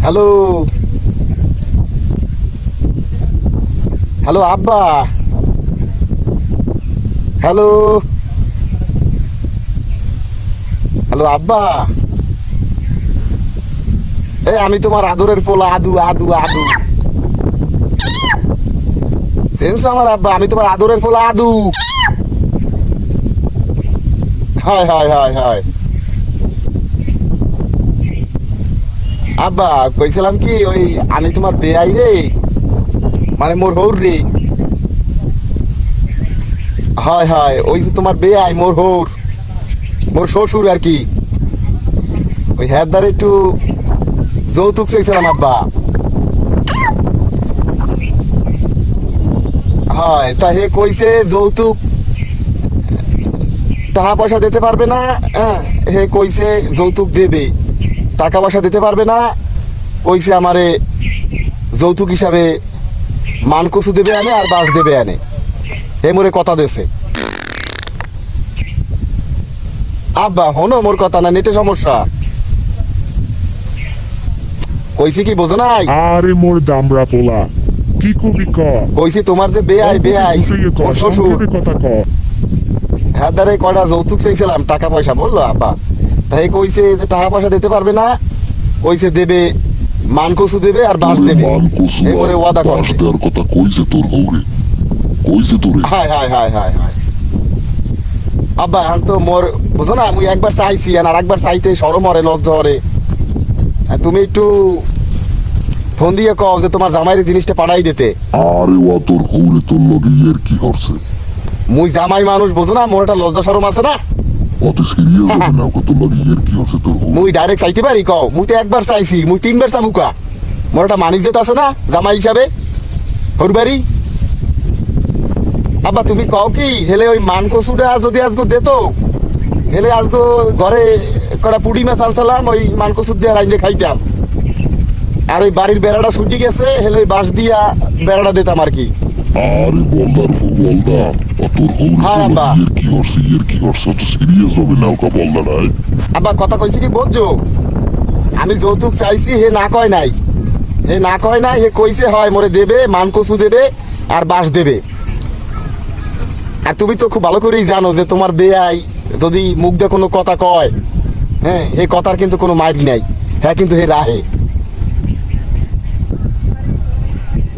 Hello. Hello, আব্বা। Hello. Hello, আব্বা। এই, আমি তোমার আদরের পোলা, আদু আদু আদু। সেন্স আমার আব্বা, আমি তোমার আদরের পোলা, আদু। হয় হয় হয় হয়। আব্বা, কইছিলাম কি ওই আমি তোমার বেয়াই রে? মানে মোর হৌর রে। হয় হয়, ওই যে তোমার বেয়াই মোর হৌর, মোর শ্বশুর আর কি। ওই হ্যাঁ একটু যৌতুক চাইছিলাম আব্বা। হয়, তা হে কইছে যৌতুক, টাকা পয়সা দিতে পারবে না হ্যাঁ হে কইছে যৌতুক দেবে। টাকা পয়সা দিতে পারবে না কইছে আমারে যৌতুক হিসাবে মানকুসু দেবে আনে আর বাস দেবে আনে। হে মোরে কথা দেছে। আব্বা হনো মোর কথা না নেটে সমস্যা। কইছি কি বোঝো নাই? আরে মোর দামড়া পোলা কি কবি ক? কইছি তোমার যে বেআই বেআই কথা ক। হ্যাঁ কয়টা যৌতুক চাইছিলাম টাকা পয়সা বলল আব্বা। তাই কইছে যে টাকা পয়সা দিতে পারবে না কইছে দেবে মানকসু দেবে আর বাস দেবে। করে ওয়াদা করছে। দেওয়ার কথা কইছে তোর হৌরে কইছে তোরে। Hi hi hi hi hi আব্বা এখন তো মোর বুঝো না আমি একবার চাইছি আর একবার চাইতে সরম হরে লজ্জা হরে। তুমি একটু ফোন দিয়ে কও যে তোমার জামাইয়ের জিনিসটা পাঠাই দিতে। আরে ওয়া তোর হৌরে তোর লগে কি হরছে মুই জামাই মানুষ বুঝো না মোর একটা লজ্জা সরম আছে না? অত সিরিয়াস হবে না? তোর লগে ইয়ের কি হরছে তোর? মুই ডাইরেক্ট চাইতে পারি কও। মুই তো একবার চাইছি। মুই তিনবার চামুকা মোর একটা মানিজ্যত আছে না জামাই হিসাবে হরবারি আব্বা তুমি কও কি হেলে ওই মান কচুটা যদি আজকে দিত হেলে আজকে ঘরে কটা পুডি মাছ আনছিলাম ওই মান কচুর দিয়ে রাইন্দে খাইতাম আর ওই বাড়ির বেড়াটা ছুটি গেছে হেলে ওই বাঁশ দিয়া বেড়াটা দিতাম আর কি। আরে বলদার হো বলদা। ও তোর হৌরে হ্যাঁ, কি হরছে ইয়ের কি হরছে অত সিরিয়াস হবে না ওকা বলদা নাই আব্বা কথা কইছি কি বুঝছ আমি যৌতুক চাইছি হে না কয় নাই। হে না কয় নাই হে কইছে হয় মোরে দেবে মান কচু দেবে আর বাঁশ দেবে। আর তুমি তো খুব ভালো করেই জানো যে তোমার বেয়াই যদি মুখ দিয়ে কোনো কথা কয় হ্যাঁ হে কথার কিন্তু কোনো মাইর নাই। হ্যাঁ কিন্তু হে রাহে।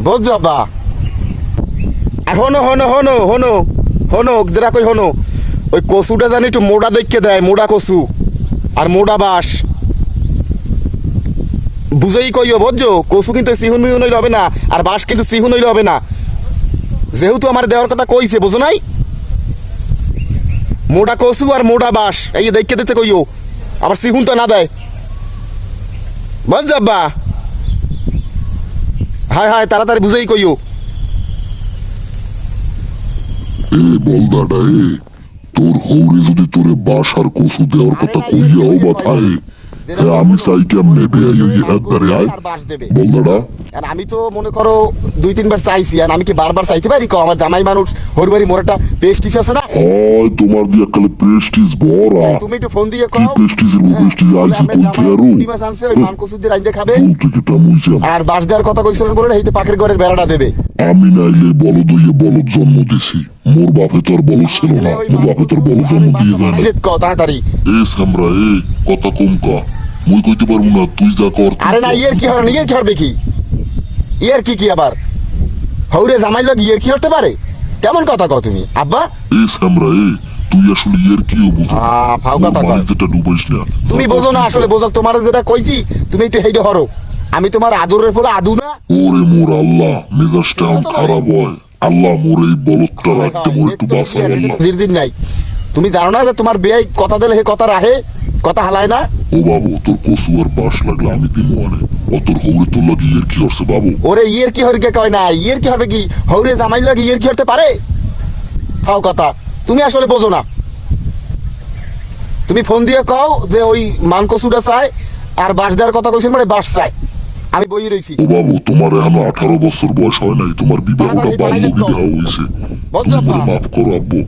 বুঝছ আব্বা? হনো হনো হনো হনো হনো, যেটা কই হনো, ওই কচুটা জানি একটু মোটা দেখকে দেয় মোড়া কচু আর মোটা বাঁশ। বুঝেই কইও বুঝছ কচু কিন্তু সিহুন মিহুন হইলে হবে না, আর বাঁশ কিন্তু সিহুন হইলে হবে না। যেহেতু আমার দেওয়ার কথা কইছে, বুঝো নাই? মোটা কচু আর মোটা বাঁশ, এই দেখকে দিতে কইও, আবার সিহুন তো না দেয়। বুঝছ আব্বা হায় হায়, তাড়াতাড়ি বুঝেই কইও। এ বলদাটা এ তোর হৌরে যদি তোরে বাস আর কসু দেওয়ার কথা কইয়াও বা থায় হ্যাঁ আমি চাই কেমনে বেয়াই ওই হাত ধরে আয় বলদাটা আর আমি তো মনে করো দুই তিনবার চাইছি আর আমি কি বারবার চাইতে পারি? কো আমার জামাই মানুষ হরবারি মোর একটা পেস্টিস আছে না? হয় তোমার দিয়ে কালে বড়া তুমি একটু ফোন দিয়ে কও। প্রেস্টিজের ও প্রেস্টিজ আইছে কোন ওই মান রাইন্দে খাবে। মুইছে। আর বাঁশ দেওয়ার কথা কইছিলেন বলে এইতে পাখির ঘরের বেড়াটা দেবে। আমি নাইলে বলদ হইয়ে বলদ জন্ম দিছি। মোর বাপে তোর বলদ ছিল না। মোর বাপে তোর বলদ জন্ম দিয়ে যায় না। তাড়াতাড়ি। এ সামরা এ কথা কম কা। মুই কইতে পারব না তুই যা কর আরে না। ইয়ের কি হবে ইয়ের কি হবে কি ইয়ের কি কি আবার? হৌরে জামাই ইয়ের কি হতে পারে? কেমন কথা কও তুমি? আব্বা? সামরা এ তুই আসলে ইয়ের কি বুঝো আ, ফাও কথা। মানে যেটা ডুবাইস না। তুমি বোঝো না আসলে। বোঝো তোমার যেটা কইছি তুমি একটু হেইডে হরো। আমি তোমার আদরের ফলে আদু না? ওরে মোর আল্লাহ মেজাজটা খারাপ হয়। আল্লাহ মোর এই বলদটা রাখতে মোর একটু বাঁচাও আল্লাহ জিরজির নাই। তুমি জানো না যে তোমার বিয়ে কথা দিলে হে কথা রাহে কথা হালায় না? ও বাবু তোর কসু আর বাস লাগলে আমি দিমু আনে ও তোর হৌরে তোর লাগি ইয়ের কি হচ্ছে বাবু? ওরে ইয়ের কি হরকে কয় না? ইয়ের কি হবে কি? হৌরে জামাই লাগে ইয়ের কি হতে পারে? ফাও কথা। তুমি আসলে বোঝো না। তুমি ফোন দিয়ে কও যে ওই মান কচুটা চাই আর বাস দেওয়ার কথা কইছেন মানে বাস চাই আমি বই রইছি। ও বাবু তোমার এখনও আঠারো বছর বয়স হয় নাই। তোমার বিবাহটা বাল্য বিবাহ হয়েছে তুমি মোর মাফ করো আব্বু।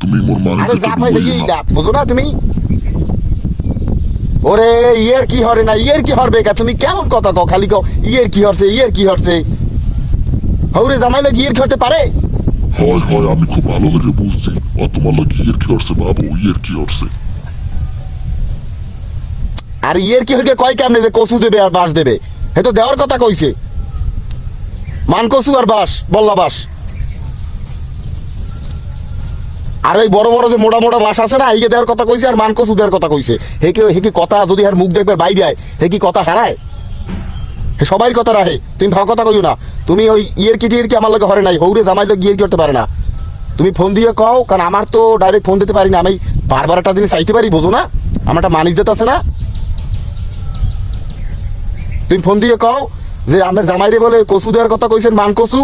তুমি মোর তুমি ওরে ইয়ের কি হরে না ইয়ের কি হরবে কা তুমি কেমন কথা কও খালি কও ইয়ের কি হরছে ইয়ের কি হরছে? হৌরে জামাই লাগে ইয়ের পারে? হয় হয় আমি খুব ভালো করে বুঝছি। ও তোমার লাগে ইয়ের কি হচ্ছে বাবু ইয়ের কি হচ্ছে আর ইয়ের কি হইকে কয় কেমনে যে কচু দেবে আর বাঁশ দেবে? হে তো দেওয়ার কথা কইছে। মানকসু আর বাঁশ, বল্লা বাঁশ। আর ওই বড় বড় যে মোটা মোটা বাঁশ আছে না এইকে দেওয়ার কথা কইছে আর মানকসু দেওয়ার কথা কইছে। হে কি হে কি কথা যদি আর মুখ দেখবে বাইরে আয়, হে কি কথা হারায়? হে সবাই কথা রাহে, তুমি ভাও কথা কইও না। তুমি ওই ইয়ের কি টিয়ের কি আমার লাগে হরে নাই, হৌরে জামাই ইয়ের কি করতে পারে না? তুমি ফোন দিয়ে কও, কারণ আমার তো ডাইরেক্ট ফোন দিতে পারি না, আমি বারবার একটা জিনিস চাইতে পারি, বোঝো না? আমার একটা মানিজ যেতে আছে না তুমি ফোন দিয়ে কও যে আমার জামাইরে বলে কচু দেওয়ার কথা কইছেন মান কচু।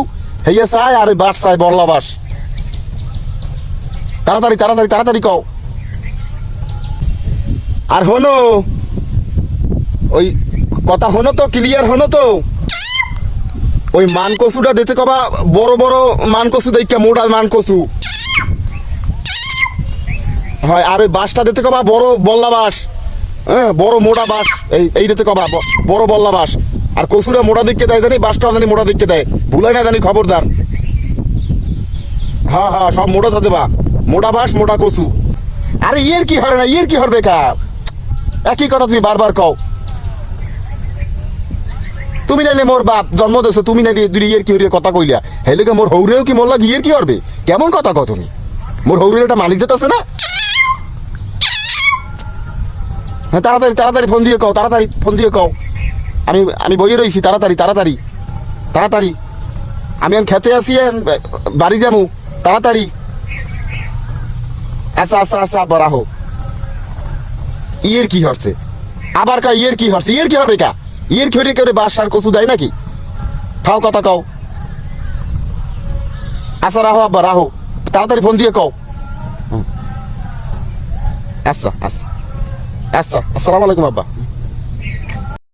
হেইয়া চাই আর বাস চাই বল্লা বাস। তাড়াতাড়ি তাড়াতাড়ি তাড়াতাড়ি কও। আর হনো, ওই কথা হনো তো, ক্লিয়ার হনো তো? ওই মান কচুটা দিতে কবা, বড় বড় মান কচু দেখা মোটা মান কচু। হয়, আর ওই বাসটা দিতে কবা, বড় বল্লা বাস। হ্যাঁ বড় মোটা বাস। এই এই দিতে কবা বড় বল্লা বাস। আর কচুরা মোটা দিককে দেয় জানি বাসটা জানি মোটা দিককে দেয়। ভুলাই না জানি খবরদার। হ্যাঁ হ্যাঁ সব মোটা থাকে বা মোটা বাস মোটা কচু। আরে, ইয়ের কি হরে না, ইয়ের কি হরবে কা? একই কথা তুমি বারবার কও। তুমি নাইলে মোর বাপ জন্ম দেছো তুমি নাইলে দুই ইয়ের কি হরিয়ে কথা কইলা। হেলেকে মোর হৌরেও কি মোর লাগে ইয়ের কি হরবে? কেমন কথা কও তুমি? মোর হৌরের একটা মালিক যেতে আছে না? হ্যাঁ তাড়াতাড়ি তাড়াতাড়ি ফোন দিয়ে কও, তাড়াতাড়ি ফোন দিয়ে কও। আমি আমি বইয়ে রয়েছি তাড়াতাড়ি তাড়াতাড়ি তাড়াতাড়ি। আমি এখন খেতে আসি বাড়ি যাব, তাড়াতাড়ি। আচ্ছা আচ্ছা আচ্ছা আবার আহো ইয়ের কি হরছে? আবার কা ইয়ের কি হরছে? ইয়ের কি হবে কা? ইয়ের কি হরে কেউ বাসার কচু দেয় নাকি? খাও কথা কও। আচ্ছা রাহো আবার রাহো তাড়াতাড়ি ফোন দিয়ে কও। আচ্ছা আচ্ছা। আচ্ছা আসসালামু আলাইকুম আব্বা।